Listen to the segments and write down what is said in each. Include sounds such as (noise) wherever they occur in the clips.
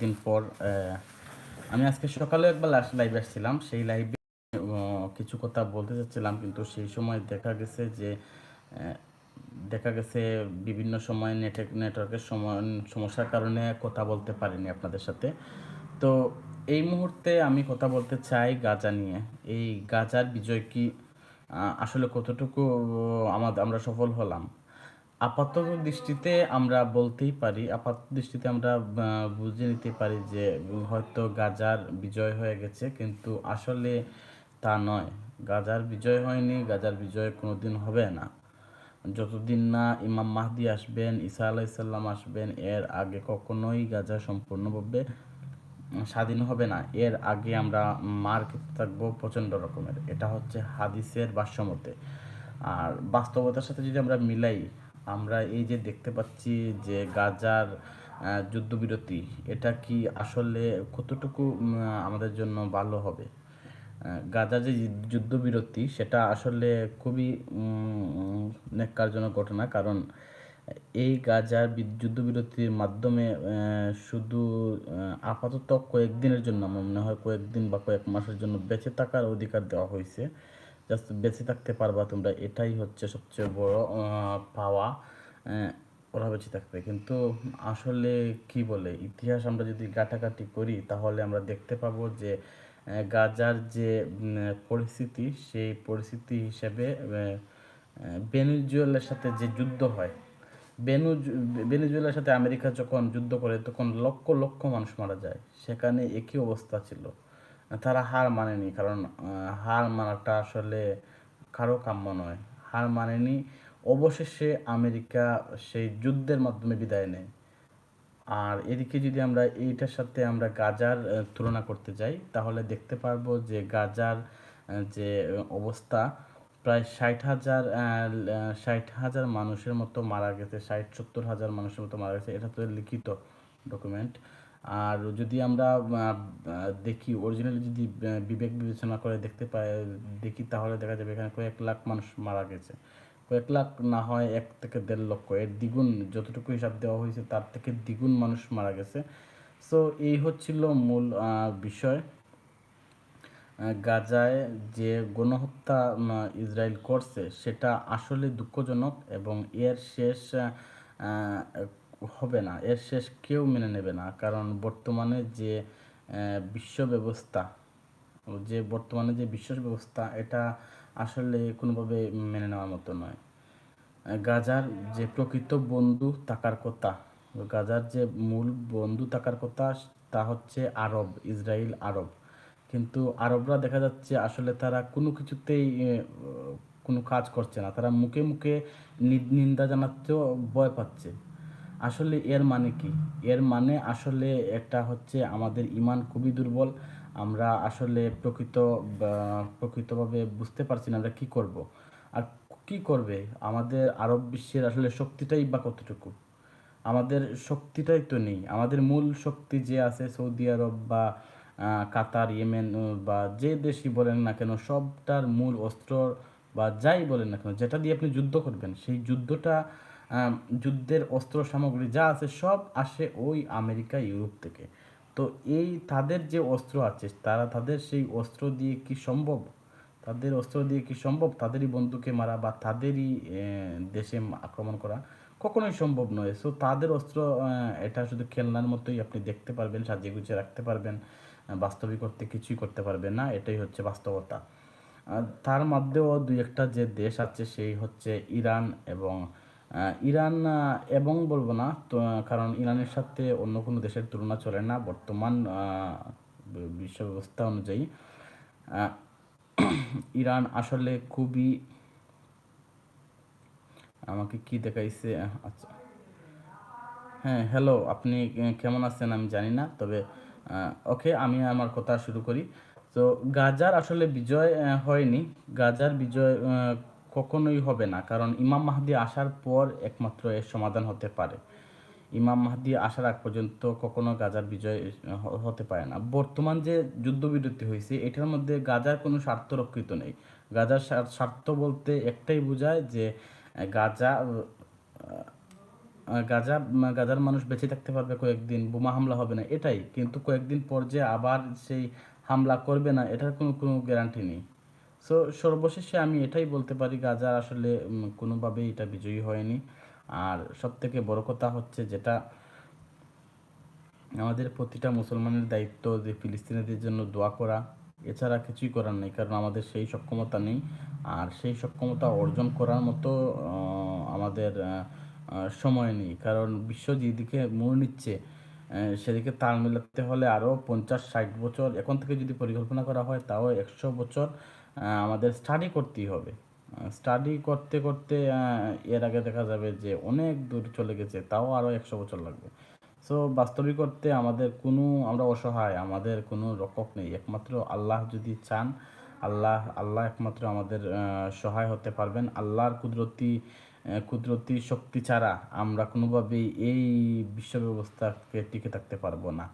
অনেকদিন পর আমি আজকে সকালে একবার লাস্ট লাইভে আসছিলাম। সেই লাইভে কিছু কথা বলতে চাচ্ছিলাম, কিন্তু সেই সময় দেখা গেছে যে দেখা গেছে বিভিন্ন সময় নেটওয়ার্ক নেটওয়ার্কের সমস্যার কারণে কথা বলতে পারিনি আপনাদের সাথে। তো এই মুহূর্তে আমি কথা বলতে চাই গাজা নিয়ে। এই গাজার বিজয় কি আসলে কতটুকু আমাদের আমরা সফল হলাম? আপাত দৃষ্টিতে আমরা বলতেই পারি আপাত দৃষ্টিতে আমরা বুঝে নিতে পারি যে হয়তো গাজার বিজয় হয়ে গেছে, কিন্তু আসলে তা নয়। গাজার বিজয় হয়নি, গাজার বিজয় কোনোদিন হবে না। যতদিন না ইমাম মাহদি আসবেন, ঈসা আলাইসাল্লাম আসবেন, এর আগে কখনোই গাজা সম্পূর্ণভাবে স্বাধীন হবে না। এর আগে আমরা মার খেতে থাকব প্রচণ্ড রকমের। এটা হচ্ছে হাদিসের ভাষ্যমতে। আর বাস্তবতার সাথে যদি আমরা মিলাই আমরা এই যে দেখতে পাচ্ছি যে গাজার যুদ্ধবিরতি, এটা কি আসলে কতটুকু আমাদের জন্য ভালো হবে? গাজার যে যুদ্ধবিরতি, সেটা আসলে খুবই ন্যাক্কারজনক ঘটনা। কারণ এই গাজার যুদ্ধবিরতির মাধ্যমে শুধু আপাতত কয়েকদিনের জন্য, আমার মনে হয় কয়েকদিন বা কয়েক মাসের জন্য বেঁচে থাকার অধিকার দেওয়া হয়েছে। জাস্ট বেঁচে থাকতে পারবা, তোমরা এটাই হচ্ছে সবচেয়ে বড় পাওয়া ওরা বেঁচে থাকবে। কিন্তু আসলে কি বলে, ইতিহাস আমরা যদি ঘাটাঘাটি করি, তাহলে আমরা দেখতে পাবো যে গাজার যে পরিস্থিতি, সেই পরিস্থিতি হিসেবে ভেনেজুয়েলার সাথে যে যুদ্ধ হয় বেনু ভেনেজুয়েলার সাথে আমেরিকা যখন যুদ্ধ করে, তখন লক্ষ লক্ষ মানুষ মারা যায়। সেখানে একই অবস্থা ছিল। তারা হার মানেনি, কারণ হার মানাটা আসলে কারও কাম্য নয়। হার মানেনি, অবশেষে আমেরিকা সেই যুদ্ধের মাধ্যমে বিদায় নেয়। আর এদিকে যদি আমরা এইটার সাথে আমরা গাজার তুলনা করতে যাই, তাহলে দেখতে পারব যে গাজার যে অবস্থা, প্রায় ষাট হাজার ষাট হাজার মানুষের মতো মারা গেছে, ষাট সত্তর হাজার মানুষের মতো মারা গেছে। এটা তো লিখিত ডকুমেন্ট আর যদি আমরা দেখি অরিজিনালি যদি বিবেক বিবেচনা করে দেখতে পাই, দেখি তাহলে দেখা যাবে এখানে কয়েক লাখ মানুষ মারা গেছে। কয়েক লাখ না হয় এক থেকে দেড় লক্ষ। এর দ্বিগুণ যতটুকু হিসাব দেওয়া হয়েছে, তার থেকে দ্বিগুণ মানুষ মারা গেছে। সো এই হচ্ছিল মূল বিষয়। গাজায় যে গণহত্যা ইসরায়েল করছে, সেটা আসলে দুঃখজনক এবং এর শেষ হবে না, এর শেষ কেউ মেনে নেবে না। কারণ বর্তমানে যে বিশ্ব ব্যবস্থা, যে বর্তমানে যে বিশ্ব ব্যবস্থা, এটা আসলে কোনোভাবে মেনে নেওয়ার মতো নয়। গাজার যে প্রকৃত বন্ধু থাকার কথা, গাজার যে মূল বন্ধু থাকার কথা, তা হচ্ছে আরব ইসরায়েল আরব। কিন্তু আরবরা দেখা যাচ্ছে আসলে তারা কোনো কিছুতেই কোনো কাজ করছে না। তারা মুখে মুখে নিন্দা জানাতেও ভয় পাচ্ছে। আসলে এর মানে কি? এর মানে আসলে একটা হচ্ছে আমাদের ইমান খুবই দুর্বল। আমরা আসলে প্রকৃত প্রকৃতভাবে বুঝতে পারছি না আমরা কি করব। আর কি করবে? আমাদের আরব বিশ্বের আসলে শক্তিটাই বা কতটুকু? আমাদের শক্তিটাই তো নেই। আমাদের মূল শক্তি যে আছে সৌদি আরব বা কাতার, ইয়েমেন বা যে দেশই বলেন না কেন, সবটার মূল অস্ত্র বা যাই বলেন না কেন, যেটা দিয়ে আপনি যুদ্ধ করবেন, সেই যুদ্ধটা যুদ্ধের অস্ত্র সামগ্রী যা আছে সব আসে ওই আমেরিকা, ইউরোপ থেকে। তো এই তাদের যে অস্ত্র আছে, তারা তাদের সেই অস্ত্র দিয়ে কি সম্ভব? তাদের অস্ত্র দিয়ে কি সম্ভব? তাদেরই বন্ধুকে মারা বা তাদেরই দেশে আক্রমণ করা কখনোই সম্ভব নয়। সো তাদের অস্ত্র এটা শুধু খেলনার মতোই আপনি দেখতে পারবেন, সাজিয়ে গুছিয়ে রাখতে পারবেন বাস্তবিক করতে কিছুই করতে পারবেন না, এটাই হচ্ছে বাস্তবতা। তার মধ্যেও দুই একটা যে দেশ আছে, সেই হচ্ছে ইরান এবং ইরান এবং বলব না কারণ ইরানের সাথে অন্য কোনো দেশের তুলনা চলে না। বর্তমান বিশ্ব ব্যবস্থা অনুযায়ী (clears throat) ইরান আসলে খুবই, আমাকে কি দেখাইছে আচ্ছা। হ্যাঁ হ্যালো আপনি কেমন আছেন আমি জানি না, তবে ওকে আমি আমার কথা শুরু করি। তো গাজার আসলে বিজয় হয়নি। গাজার বিজয় কখনোই হবে না, কারণ ইমাম মাহদি আসার পর একমাত্র এর সমাধান হতে পারে। ইমাম মাহদি আসার আগ পর্যন্ত কখনো গাজার বিজয় হতে পারে না। বর্তমান যে যুদ্ধবিরতি হয়েছে, এটার মধ্যে গাজার কোনো স্বার্থ রক্ষিত নেই। গাজার স্বার্থ বলতে একটাই বোঝায় যে, গাজা গাজা গাজার মানুষ বেঁচে থাকতে পারবে কয়েকদিন, বোমা হামলা হবে না, এটাই। কিন্তু কয়েকদিন পর যে আবার সেই হামলা করবে না, এটার কোনো কোনো গ্যারান্টি নেই। সো সর্বশেষে আমি এটাই বলতে পারি, গাজার আসলে কোনোভাবেই এটা বিজয়ী হয়নি। আর সব থেকে বড় কথা হচ্ছে যেটা, আমাদের প্রতিটা মুসলমানের দায়িত্ব যে ফিলিস্তিনিদের জন্য দোয়া করা, এছাড়া কিছুই করার নেই, কারণ আমাদের সেই সক্ষমতা নেই। আর সেই সক্ষমতা অর্জন করার মতো আমাদের সময় নেই। কারণ বিশ্ব যেদিকে মোড় নিচ্ছে সেদিকে তাল মেলাতে হলে আরও পঞ্চাশ, ষাট বছর, এখন থেকে যদি পরিকল্পনা করা হয়, তাও একশো বছর আমাদের স্টাডি করতেই হবে। স্টাডি করতে করতে এর আগে দেখা যাবে যে অনেক দূর চলে গেছে, তাও আরও একশো বছর লাগবে। সো বাস্তবিক করতে আমাদের কোনো, আমরা অসহায়, আমাদের কোনো রক্ষক নেই। একমাত্র আল্লাহ যদি চান, আল্লাহ আল্লাহ একমাত্র আমাদের সহায় হতে পারবেন। আল্লাহর কুদরতি কুদরতি শক্তি ছাড়া আমরা কোনোভাবেই এই বিশ্ব ব্যবস্থাকে টিকে থাকতে পারব না।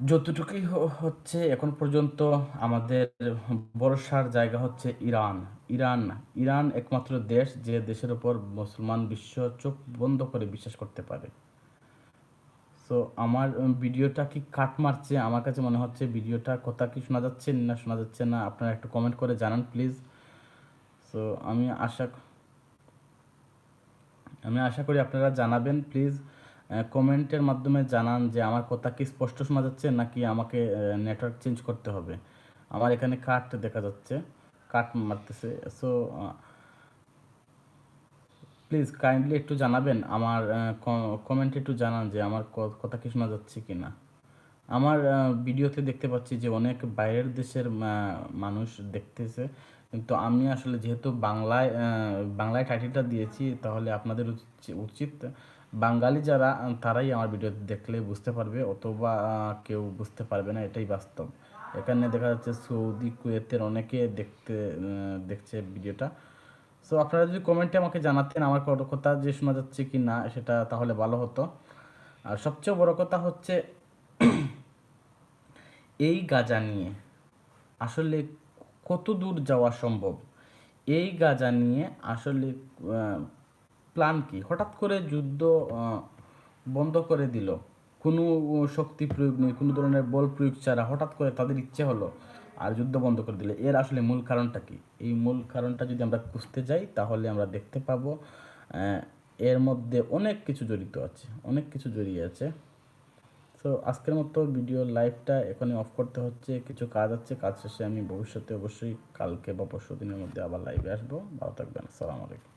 যতটুকুই হচ্ছে এখন পর্যন্ত আমাদের ভরসার জায়গা হচ্ছে ইরান। ইরান ইরান একমাত্র দেশ যে দেশের উপর মুসলমান বিশ্ব চোখ বন্ধ করে বিশ্বাস করতে পারে। সো আমার ভিডিওটা কি কাট মারছে? আমার কাছে মনে হচ্ছে ভিডিওটা কথা কি শোনা যাচ্ছে না শোনা যাচ্ছে না, আপনারা একটু কমেন্ট করে জানান প্লিজ সো আমি আশা আমি আশা করি আপনারা জানাবেন প্লিজ কমেন্টের মাধ্যমে জানান যে আমার কথা কি স্পষ্ট শোনা যাচ্ছে নাকি আমাকে নেটওয়ার্ক চেঞ্জ করতে হবে। আমার এখানে কাট দেখা যাচ্ছে, কাট মারতেছে। সো প্লিজ কাইন্ডলি একটু জানাবেন, আমার কমেন্টে একটু জানান যে আমার কথা কি শোনা যাচ্ছে কি না। আমার ভিডিওতে দেখতে পাচ্ছি যে অনেক বাইরের দেশের মানুষ দেখতেছে। কিন্তু আমি আসলে যেহেতু বাংলায় বাংলায় টাইটেলটা দিয়েছি, তাহলে আপনাদের উচি- উচিত বাঙালি যারা তারাই আমার ভিডিও দেখলে বুঝতে পারবে, অথবা কেউ বুঝতে পারবে না, এটাই বাস্তব। এখানে দেখা যাচ্ছে সৌদি, কুয়েতের অনেকে দেখতে দেখছে ভিডিওটা সো আপনারা যদি কমেন্টে আমাকে জানাতেন আমার কথা যে শোনা যাচ্ছে কি না, সেটা তাহলে ভালো হতো। আর সবচেয়ে বড় কথা হচ্ছে, (clears throat) এই গাজা নিয়ে, আসলে কত দূর যাওয়া সম্ভব? এই গাজা নিয়ে আসলে প্ল্যান কি? হঠাৎ করে যুদ্ধ বন্ধ করে দিল। কোনো শক্তি প্রয়োগ নেই, কোনো ধরনের বল প্রয়োগ ছাড়া হঠাৎ করে তাদের ইচ্ছে হলো আর যুদ্ধ বন্ধ করে দিলে। এর আসলে মূল কারণটা কি? এই মূল কারণটা যদি আমরা খুঁজতে যাই, তাহলে আমরা দেখতে পাবো এর মধ্যে অনেক কিছু জড়িত আছে, অনেক কিছু জড়িয়ে আছে। সো আজকের মতো ভিডিও লাইভটা এখানে অফ করতে হচ্ছে। কিছু কাজ আছে, কাজ শেষে আমি ভবিষ্যতে অবশ্যই কালকে বা পরশু দিনের মধ্যে আবার লাইভে আসব। ভালো থাকবেন, আসসালামু আলাইকুম।